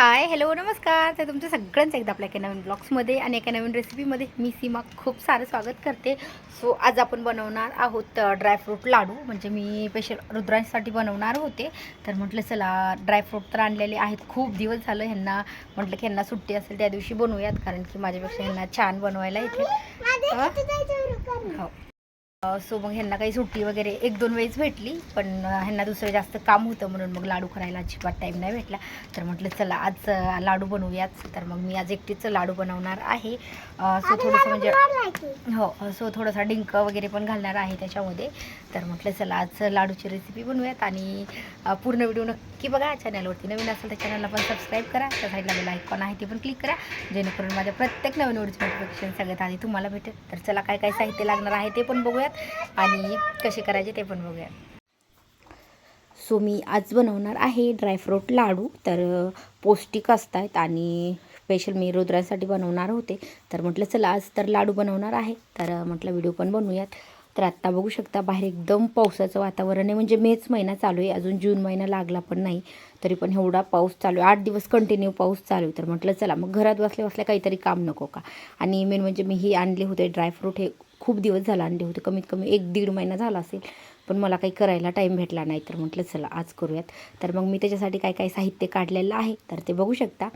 Hi hello नमस्कार. तर तुमचं सगळ्यांचं एकदा आपल्या एका नवीन ब्लॉग्समध्ये आणि एका नवीन रेसिपीमध्ये मी सीमा खूप सारं स्वागत करते. सो आज आपण बनवणार आहोत ड्रायफ्रूट लाडू. म्हणजे मी स्पेशल रुद्रांसाठी बनवणार होते. तर म्हटलं चला ड्रायफ्रूट तर आणलेले आहेत. खूप दिवस झालं ह्यांना म्हटलं की ह्यांना सुट्टी असेल त्या दिवशी बनवूयात. कारण की माझ्यापेक्षा ह्यांना छान बनवायला येते. हो. सो मग ह्यांना काही सुट्टी वगैरे एक दोन वेळेस भेटली पण ह्यांना दुसरं जास्त काम होतं म्हणून मग लाडू करायला अजिबात टाईम नाही भेटला. तर म्हटलं चला आज लाडू बनवूयाच तर मग मी आज एकटीच लाडू बनवणार आहे. सो थोडंसं म्हणजे हो सो थोडासा डिंक वगैरे पण घालणार आहे त्याच्यामध्ये. तर म्हटलं चला आज लाडूची रेसिपी बनवूयात आणि पूर्ण व्हिडिओ नक्की बघा चॅनलवरती नवीन असेल तर चॅनलला पण सबस्क्राईब करा. त्या साईडला बेल आयकॉन आहे ते पण क्लिक करा. जेणेकरून माझ्या प्रत्येक नवीन व्हिडिओची नोटिफिकेशन सगळ्यात आधी तुम्हाला भेटेल. तर चला काय काय साहित्य लागणार आहे ते पण बघूयात आणि कसे करायचे ते पण बघूया. सो मी आज बनवणार आहे ड्रायफ्रूट लाडू. तर पौष्टिक असतात आणि स्पेशल मी रुद्रासाठी बनवणार होते. तर म्हटलं चला आज तर लाडू बनवणार आहे. तर म्हटलं व्हिडिओ पण बनवूयात. तर आत्ता बघू शकता बाहेर एकदम पावसाचं वातावरण आहे. म्हणजे मेच महिना चालू आहे. अजून जून महिना लागला पण नाही. तरी पण एवढा पाऊस चालू आहे. आठ दिवस कंटिन्यू पाऊस चालू आहे. तर म्हटलं चला मग घरात बसल्या बसल्या काहीतरी काम नको का? आणि मेन म्हणजे मी ही आणले होते ड्रायफ्रूट हे खूप दिवस झाला आणले होते. कमीत कमी एक दीड महिना झाला असेल. पण मला काही करायला टाईम भेटला नाही. तर म्हटलं चला आज करूयात. तर मग मी त्याच्यासाठी काय काय साहित्य काढलेलं आहे. तर ते बघू शकता.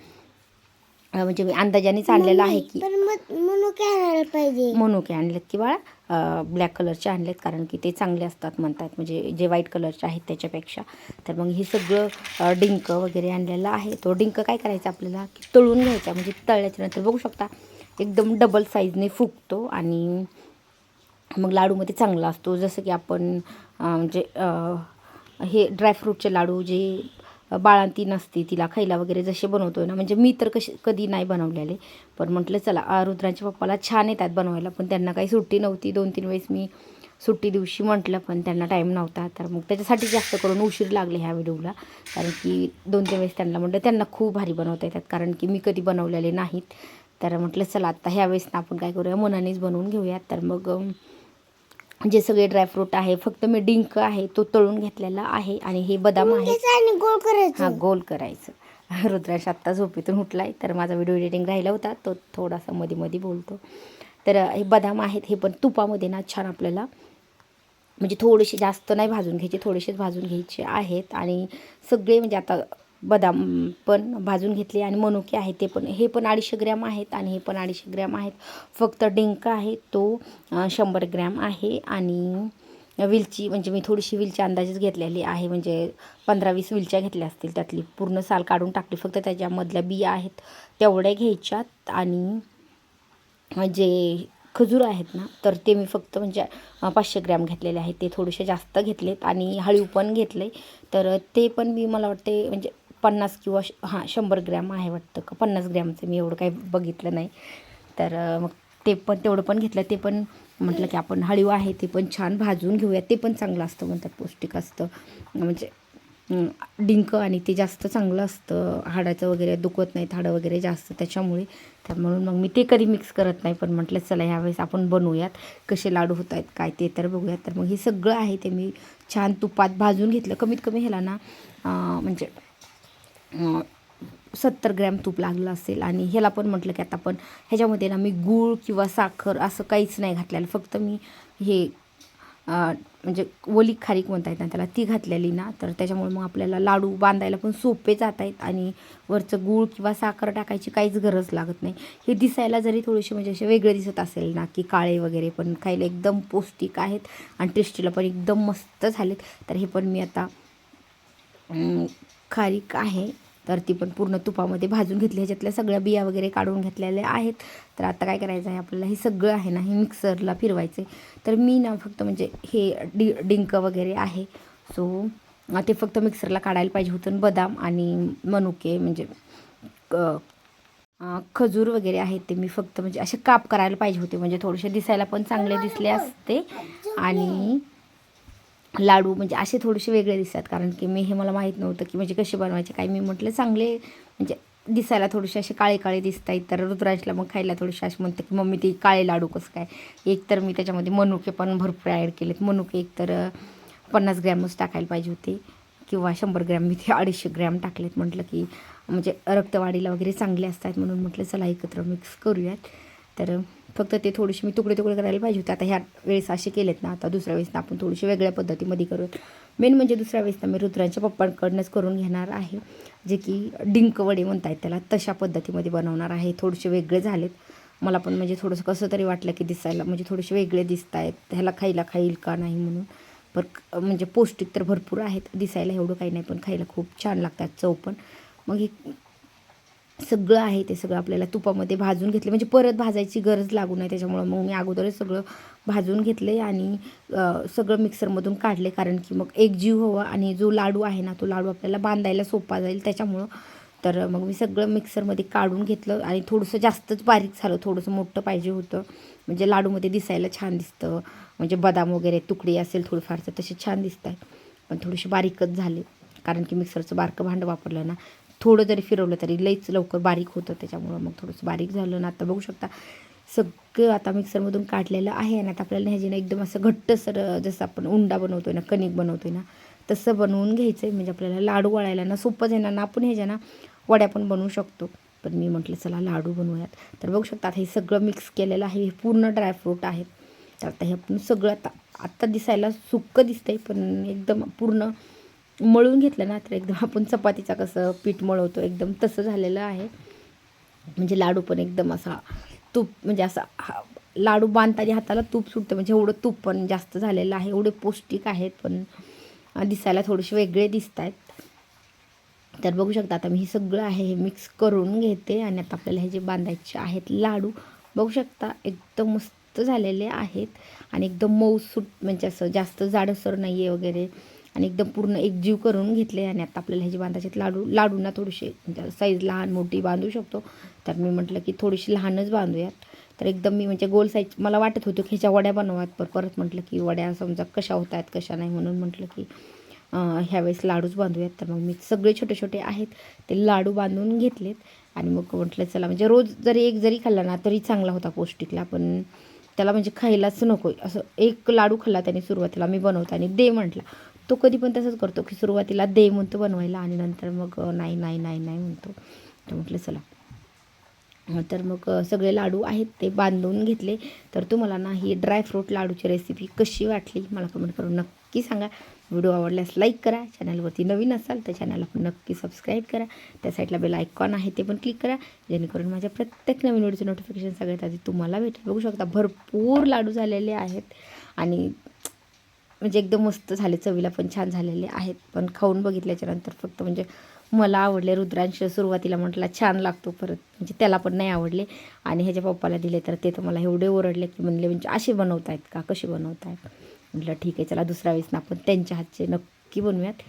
म्हणजे मी अंदाजानेच आणलेलं आहे की काय आणायला पाहिजे. मनुके आणलेत की बाळा. ब्लॅक कलरचे आणलेत. कारण की ते चांगले असतात म्हणतात. म्हणजे जे व्हाईट कलरचे आहेत त्याच्यापेक्षा. तर मग हे सगळं डिंक वगैरे आणलेलं आहे. तो डिंक काय करायचा आपल्याला? की तळून घ्यायचा. म्हणजे तळल्याच्या नंतर बघू शकता. एकदम डबल साईजने फुगतो. आणि मग लाडूमध्ये चांगला असतो. जसं की आपण म्हणजे हे ड्रायफ्रूटचे लाडू जे बाळांती नसते तिला खायला वगैरे जसे बनवतो ना म्हणजे मी तर कशी कधी नाही बनवलेले. पण म्हटलं चला अ, रुद्रांच्या पप्पाला छान येतात बनवायला पण त्यांना काही सुट्टी नव्हती. दोन तीन वेळेस मी सुट्टी दिवशी म्हटलं पण त्यांना टाईम नव्हता. तर मग त्याच्यासाठी जास्त करून उशीर लागले ह्या व्हिडिओला. कारण की दोन तीन वेळेस त्यांना म्हटलं त्यांना खूप भारी बनवता येतात कारण की मी कधी बनवलेले नाहीत. तर म्हटलं चला आता ह्या वेळेस आपण काय करूया मनानेच बनवून घेऊयात. तर मग जे सगळे ड्रायफ्रूट आहे फक्त मी डिंक आहे तो तळून घेतलेला आहे आणि हे बदाम आहे. गोल हा करायचं गोल करायचं. रुद्राश आत्ता झोपेतून उठलाय तर माझा व्हिडिओ एडिटिंग राहिला होता तो थोडासा मध्ये मध्ये बोलतो. तर हे बदाम आहेत हे पण तुपामध्ये ना छान आपल्याला म्हणजे थोडेसे जास्त नाही भाजून घ्यायचे थोडेसेच भाजून घ्यायचे आहेत. आणि सगळे म्हणजे आता बदाम पण भाजून घेतले आणि मनुके आहेत ते पण. हे पण अडीचशे ग्रॅम आहेत आणि हे पण अडीचशे ग्रॅम आहेत. फक्त डिंक आहे तो शंभर ग्रॅम आहे आणि विलची म्हणजे मी थोडीशी विलची अंदाजेच घेतलेली आहे. म्हणजे पंधरा वीस विलच्या घेतल्या असतील त्यातली. पूर्ण साल काढून टाकली. फक्त त्याच्यामधल्या बिया आहेत तेवढ्या घ्यायच्यात आणि जे खजूर आहेत ना तर ते मी फक्त म्हणजे पाचशे ग्रॅम घेतलेले आहेत. ते थोडेसे जास्त घेतलेत आणि हळीव पण घेतले. तर ते पण मी मला वाटते म्हणजे पन्नास किंवा श- हां शंभर ग्रॅम आहे वाटतं का? पन्नास ग्रॅमचं मी एवढं काही बघितलं नाही. तर मग ते पण तेवढं पण घेतलं. ते पण म्हटलं की आपण हळीव आहे ते पण छान भाजून घेऊया. ते पण चांगलं असतं म्हणतात पौष्टिक असतं. म्हणजे डिंक आणि ते जास्त चांगलं असतं. हाडाचं वगैरे दुखत नाहीत हाडं वगैरे जास्त त्याच्यामुळे. तर म्हणून मग मी ते कधी मिक्स करत नाही पण म्हटलं चला ह्यावेळेस आपण बनवूयात. कसे लाडू होत आहेत काय ते तर बघूयात. तर मग हे सगळं आहे ते मी छान तुपात भाजून घेतलं. कमीत कमी ह्याला ना म्हणजे सत्तर ग्रॅम तूप लागलं असेल आणि ह्याला पण म्हटलं की आता पण ह्याच्यामध्ये ना मी गूळ किंवा साखर असं काहीच नाही घातलेलं. फक्त मी हे म्हणजे ओली खारीक म्हणता येत ना त्याला ती घातलेली ना तर त्याच्यामुळे मग आपल्याला लाडू बांधायला पण सोपे जात आहेत आणि वरचं गूळ किंवा साखर टाकायची काहीच गरज लागत नाही. हे दिसायला जरी थोडेसे म्हणजे असे वेगळे दिसत असेल ना की काळे वगैरे पण खायला एकदम पौष्टिक आहेत आणि टेस्टीला पण एकदम मस्त झालेत तर हे पण मी आता खारीक आहे. तर ती पण पूर्ण तुपामध्ये भाजून घेतली. ह्याच्यातल्या सगळ्या बिया वगैरे काढून घेतलेल्या आहेत. तर आता काय करायचं आहे? आपल्याला हे सगळं आहे ना हे मिक्सरला फिरवायचं आहे. तर मी ना फक्त म्हणजे हे डि डिंक वगैरे आहे. सो ते फक्त मिक्सरला काढायला पाहिजे होतं. बदाम आणि मनुके म्हणजे क- खजूर वगैरे आहेत ते मी फक्त म्हणजे असे काप करायला पाहिजे होते. म्हणजे थोडेसे दिसायला पण चांगले दिसले असते. आणि लाडू म्हणजे असे थोडेसे वेगळे दिसतात. कारण की मी हे मला माहीत नव्हतं की म्हणजे कसे बनवायचे काय मी म्हटलं चांगले म्हणजे दिसायला थोडेसे असे काळे काळे दिसत आहेत. तर रुद्रांशला मग खायला थोडेसे असे म्हणते की मम्मी ते काळे लाडू कसं काय? एक तर मी त्याच्यामध्ये मनुके पण भरपूर ॲड केलेत. मनुके एक तर पन्नास ग्रॅमच टाकायला पाहिजे होते. किंवा शंभर ग्रॅम मी ते अडीचशे ग्रॅम टाकलेत. म्हटलं की म्हणजे रक्तवाढीला वगैरे चांगले असतात म्हणून म्हटलं चला एकत्र मिक्स करूयात. तर फक्त ते थोडेसे मी तुकडे तुकडे करायला पाहिजे होते. आता ह्या वेळेस असे केलेत ना आता दुसऱ्या वेळेस ना आपण थोडीशी वेगळ्या पद्धतीमध्ये करूयात मेन म्हणजे दुसऱ्या वेळेस ना मी रुद्रांच्या पप्पांकडनंच करून घेणार आहे. जे की डिंक वडे म्हणतायत त्याला तशा पद्धतीमध्ये बनवणार आहे. थोडेसे वेगळे झालेत. मला पण म्हणजे थोडंसं कसं तरी वाटलं की दिसायला म्हणजे थोडेसे वेगळे दिसत आहेत ह्याला खायला खाईल का नाही म्हणून. पर म्हणजे पौष्टिक तर भरपूर आहेत. दिसायला एवढं काही नाही पण खायला खूप छान लागतात. चव पण. मग हे सगळं आहे ते सगळं आपल्याला तुपामध्ये भाजून घेतले. म्हणजे परत भाजायची गरज लागू नये त्याच्यामुळं. मग मी अगोदरच सगळं भाजून घेतले आणि सगळं मिक्सरमधून काढले कारण की मग एक जीव हवा आणि जो लाडू आहे ना तो लाडू आपल्याला बांधायला सोपा जाईल त्याच्यामुळं. तर मग मी सगळं मिक्सरमध्ये काढून घेतलं आणि थोडंसं जास्तच बारीक झालं. थोडंसं मोठं पाहिजे होतं. म्हणजे लाडूमध्ये दिसायला छान दिसतं. म्हणजे बदाम वगैरे तुकडी असेल थोडीफार तर तसे छान दिसत आहे पण थोडेसे बारीकच झाले. कारण की मिक्सरचं बारकं भांडं वापरलं ना थोडं जरी फिरवलं तरी लईच लवकर बारीक होतं त्याच्यामुळं मग थोडंसं बारीक झालं ना. आता बघू शकता सगळं आता मिक्सरमधून काढलेलं आहे आणि आता आपल्याला ह्याजीनं एकदम असं घट्टसर जसं आपण उंडा बनवतोय ना कणिक बनवतोय ना तसं बनवून घ्यायचं आहे म्हणजे आपल्याला लाडू वळायला ना सोपंच आहे ना आपण ह्याच्या ना वड्या पण बनवू शकतो. पण मी म्हटलं चला लाडू बनवूयात. तर बघू शकता आता हे सगळं मिक्स केलेलं आहे. हे पूर्ण ड्रायफ्रूट आहेत. तर आता हे आपण सगळं आता आत्ता दिसायला सुक्क दिसतंय पण एकदम पूर्ण मळून घेतलं ना तर एकदम आपण चपातीचा कसं पीठ मळवतो एकदम तसं झालेलं आहे. म्हणजे लाडू पण एकदम असा तूप म्हणजे असा हा लाडू बांधताना हाताला तूप सुटतं म्हणजे एवढं तूप पण जास्त झालेलं आहे एवढे पौष्टिक आहेत पण दिसायला थोडेसे वेगळे दिसत आहेत तर बघू शकता आता मी हे सगळं आहे हे मिक्स करून घेते आणि आता आपल्याला हे जे बांधायचे आहेत लाडू बघू शकता एकदम मस्त झालेले आहेत. आणि एकदम मऊ सूट म्हणजे असं जास्त जाडसर नाही आहे वगैरे. आणि एकदम पूर्ण एकजीव करून घेतले आणि आता आपल्याला ह्याची बांधायचे लाडू लाडूंना थोडीशी साईज लहान मोठी बांधू शकतो. तर मी म्हटलं की थोडीशी लहानच बांधूयात. तर एकदम मी म्हणजे गोल साईज मला वाटत होतं की ह्याच्या वड्या बनवात पर परत म्हटलं की वड्या समजा कशा होत आहेत कशा नाही म्हणून म्हटलं की ह्यावेळेस लाडूच बांधूयात. तर मग मी सगळे छोटे छोटे आहेत ते लाडू बांधून घेतलेत. आणि मग म्हटलं चला म्हणजे रोज जरी एक जरी खाल्ला ना तरी चांगला होता पौष्टिकला पण त्याला म्हणजे खायलाच नको. असं एक लाडू खाल्ला त्याने सुरुवातीला मी बनवताना दे म्हटला. तो कधी पण तसंच करतो की सुरुवातीला दे म्हणतो बनवायला आणि नंतर मग नाही नाही नाही नाही म्हणतो. तर म्हटलं चला. तर मग सगळे लाडू आहेत ते बांधून घेतले. तर तुम्हाला ना ही ड्रायफ्रूट लाडूची रेसिपी कशी वाटली मला कमेंट करून नक्की सांगा. व्हिडिओ आवडल्यास लाईक करा. चॅनलवरती नवीन असाल तर चॅनलला पण नक्की सबस्क्राईब करा. त्या साईडला बेल आयकॉन आहे ते पण क्लिक करा. जेणेकरून माझ्या प्रत्येक नवीन व्हिडिओचं नोटिफिकेशन सगळ्यात आधी तुम्हाला भेटेल. बघू शकता भरपूर लाडू झालेले आहेत. आणि म्हणजे एकदम मस्त झाले चवीला पण छान झालेले आहेत. पण खाऊन बघितल्याच्या नंतर फक्त म्हणजे मला आवडले रुद्रांश सुरुवातीला म्हटला छान लागतो परत. म्हणजे त्याला पण नाही आवडले. आणि ह्याच्या पप्पाला दिले तर ते तर मला एवढे ओरडले की म्हणले म्हणजे असे बनवतायत का? कसे बनवतायत? म्हटलं ठीक आहे चला दुसऱ्या वेळेस ना आपण त्यांच्या हातचे नक्की बनवूयात.